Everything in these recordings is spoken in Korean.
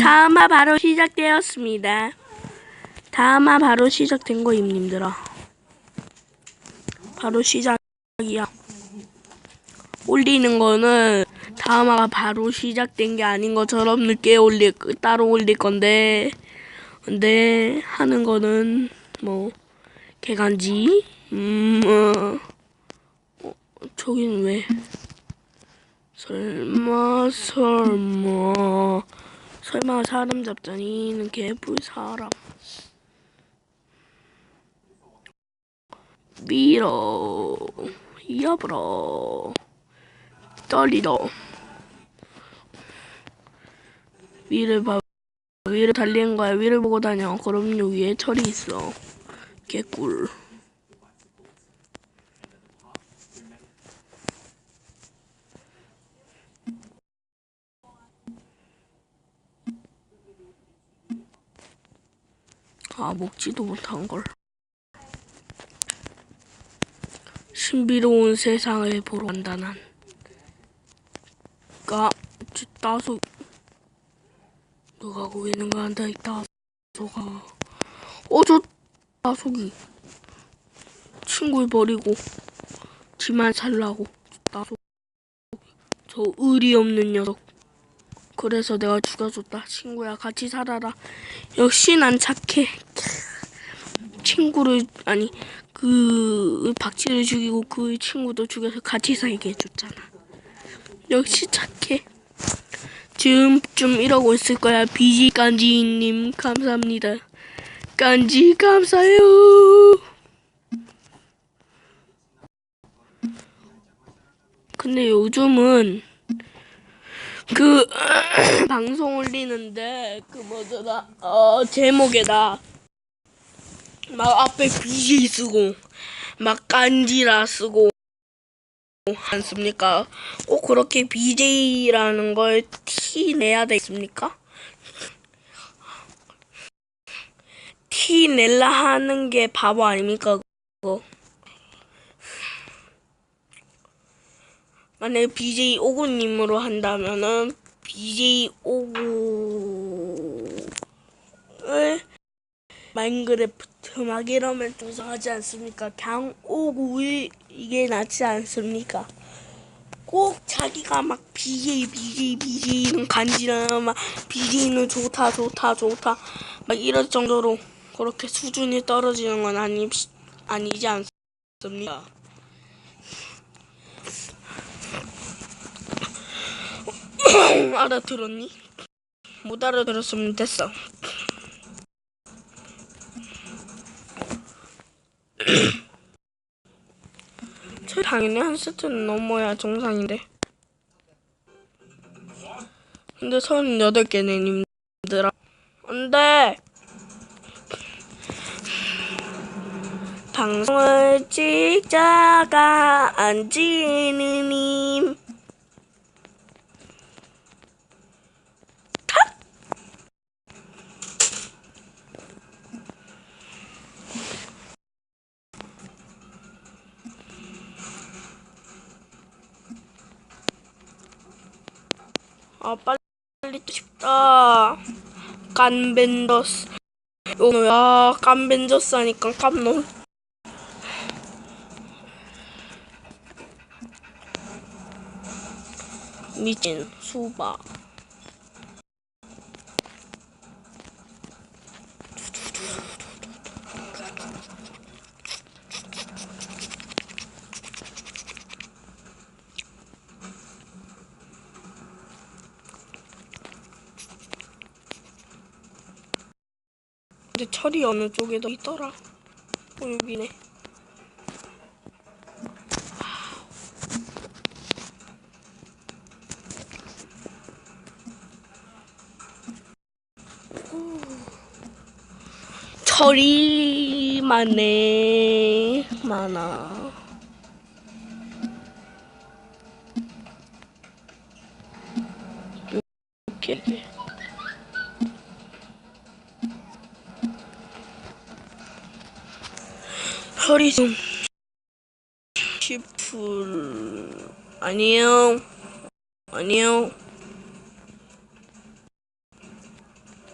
다음화 바로 시작되었습니다. 다음화 바로 시작된 거 임님들아. 바로 시작이야. 올리는 거는 다음화가 바로 시작된 게 아닌 것처럼 늦게 올릴 따로 올릴 건데 근데 하는 거는 뭐 개간지 음 어, 어 저긴 왜 설마 설마 설마 사람 잡자니는 개뿔 사람. 밀어. 여불어 떨리러 위를 봐. 위를 달리는 거야. 위를 보고 다녀. 그럼요 위에 철이 있어. 개꿀 아 먹지도 못한 걸. 신비로운 세상을 보러 간다 난. 까, 저 따소. 누가 거 한다 이 따소가. 어 저 따소기. 친구를 버리고 지만 살라고 따소 저 의리 없는 녀석 그래서 내가 죽여줬다. 친구야 같이 살아라. 역시 난 착해. 친구를 아니 그 박쥐를 죽이고 그 친구도 죽여서 같이 살게 해줬잖아. 역시 착해. 지금쯤 이러고 있을 거야. 비지 깐지님 감사합니다. 깐지 감사해요. 근데 요즘은 그 방송 올리는데 그 뭐더라 어 제목에다 막 앞에 BJ 쓰고 막 깐지라 쓰고 않습니까? 꼭 그렇게 BJ라는 걸 티 내야 되겠습니까? 티 낼라 하는 게 바보 아닙니까? 그거. 만약에 BJ 오구님으로 한다면은 BJ 오구를 마인크래프트 막 이러면 조성하지 않습니까? 그냥 오구이 이게 낫지 않습니까? 꼭 자기가 막 BJ BJ BJ는 간지나 막 BJ는 좋다 좋다 좋다 막 이럴 정도로 그렇게 수준이 떨어지는 건 아니 아니지 않습니까? 알아들었니? 못 알아들었으면 됐어. 저 당연히 한 세트는 넘어야 정상인데. 근데 38개네 님들아. 안돼. 방송을 찍자가 안 지는 님. 아 빨리 또 싶다. 깐벤저스. 오늘 아 깐벤저스 하니까 깜놀 미친 수박 철이 어느 쪽에 더 있더라. 어 여기네. 철이 많네 많아 허리 좀 시풀 아니에요. 아니에요.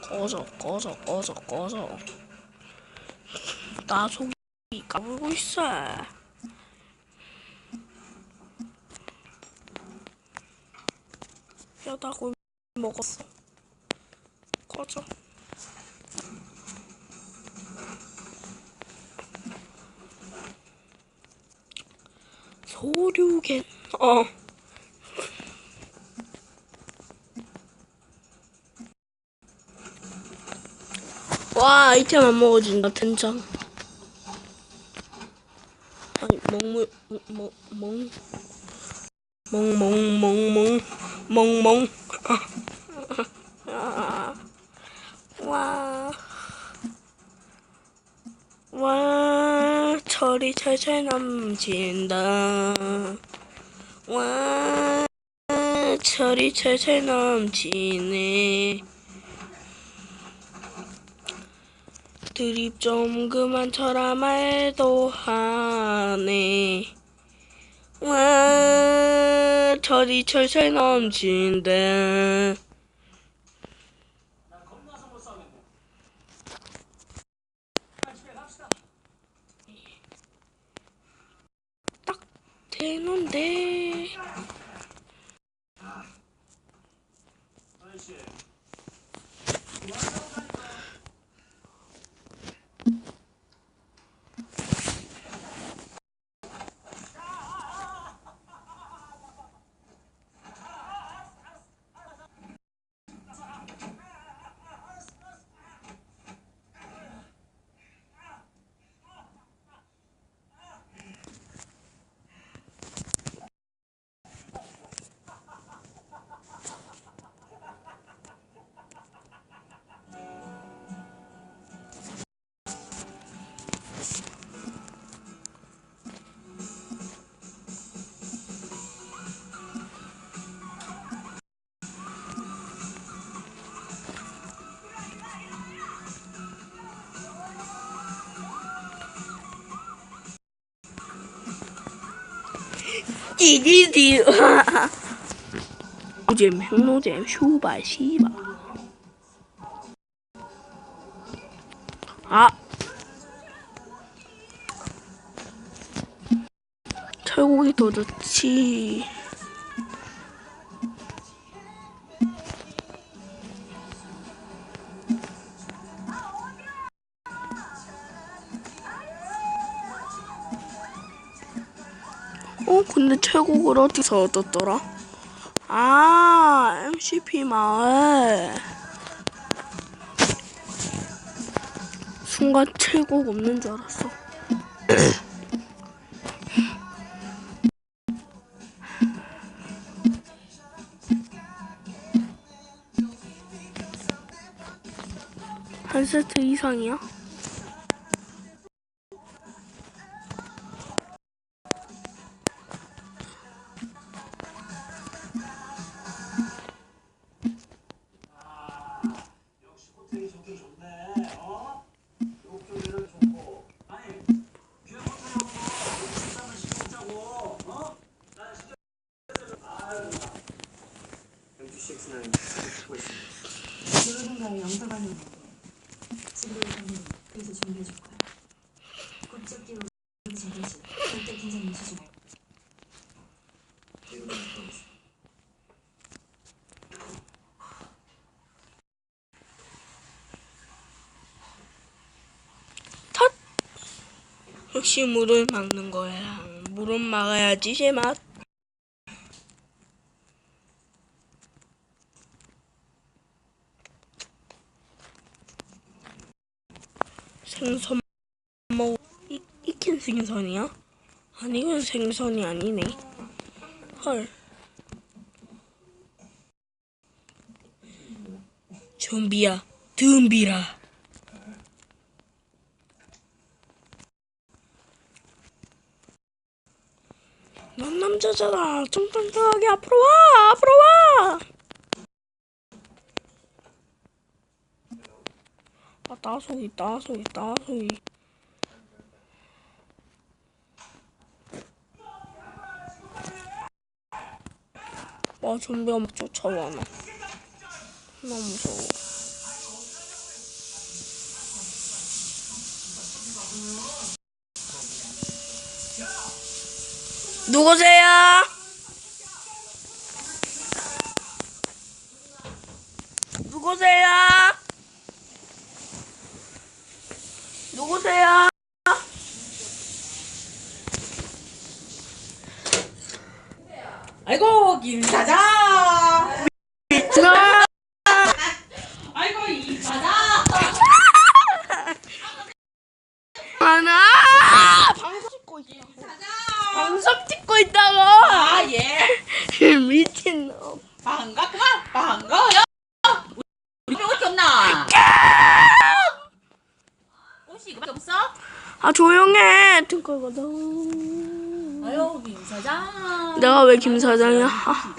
꺼져 꺼져 꺼져 꺼져. 나 속이 까불고 있어. 뼈다고 먹었어. 꺼져 소류겐 어. 와 아이템 안 먹어진다 된장. 아니 먹물 멍멍. 멍 멍 멍 멍 멍 멍. 아. 와. 와, 철이 철철 넘친다. 와, 철이 철철 넘치네. 드립 좀 그만 쳐라 말도 하네. 와, 철이 철철 넘친다. 되는 데. 찌찌찌. 노잼, 흉노잼, 슈발, 씨발. 아. 철곡이 더 좋지. 어, 근데 최고를 어디서 얻었더라? 아, MCP 마을. 순간 최고가 없는 줄 알았어. 한 세트 이상이야? 역시 물을 막는 거야. 물은 막아야지, 제맛. 생선 먹, 이, 익힌 생선이야? 아니, 이건 생선이 아니네. 헐. 좀비야, 덤비라. 거잖아. 좀 단단하게 앞으로 와! 앞으로 와! 아, 따소이, 따소이, 따소이. 와, 뭐 좀비가 막 쫓아와, 나. 너무 무서워. 누구세요? 누구세요? 누구세요? 아이고 김 사장. 저 아이고 이 사장. 하나 방송 찍고 있다. 사장. 방송 찍고 있다고. 아 예. 미친 놈. 반갑구만. 반가워요. 우리 집 어디 없나? 옷 이 이거밖에 없어? 아 조용해. 등골거든. 아유 김 사장. 내가 왜 김 사장이야? 아,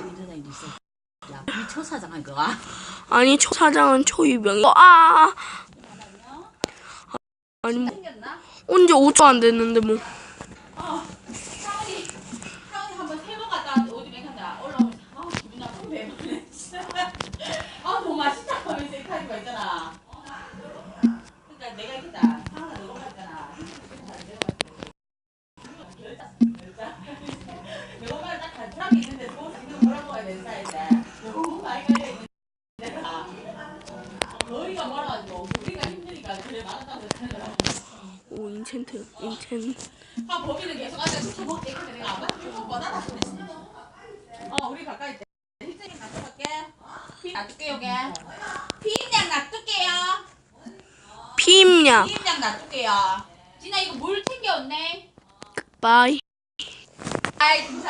있어. 야초 사장 할 거야. 아니 초 사장은 초이병이. 아 아니 뭐? 언제 5초 안 됐는데 뭐. 어. 사원이 사원이 한번 세 번 갔다 왔는데 어디 맥한다 올라오면 아 기분 나쁜 배부르네 진짜. 아 너무 맛있다 하면서 이렇게 하는 거 있잖아. 그러니까 내가 있겠다. 하나 내려갔잖아. 내가 오늘 딱 단촐하게 있는데 또 지금 뭐라 먹어야 되는 사이인데 너무 많이 걸려 있는 내가 머리가 멀어가지고 우리가 힘드니까 그래 말았다고 했잖아. 오 인챈트 인챈. 아 범인은 계속 진짜 먹게 근데 내가 거 뻔하다 어 우리 가까이 있대. 놔둘게. 피 놔둘게 요게 피임약 놔둘게요. 피임약. 피임약 놔둘게요. 진아 이거 물 챙겨왔네 바이. 아이 진짜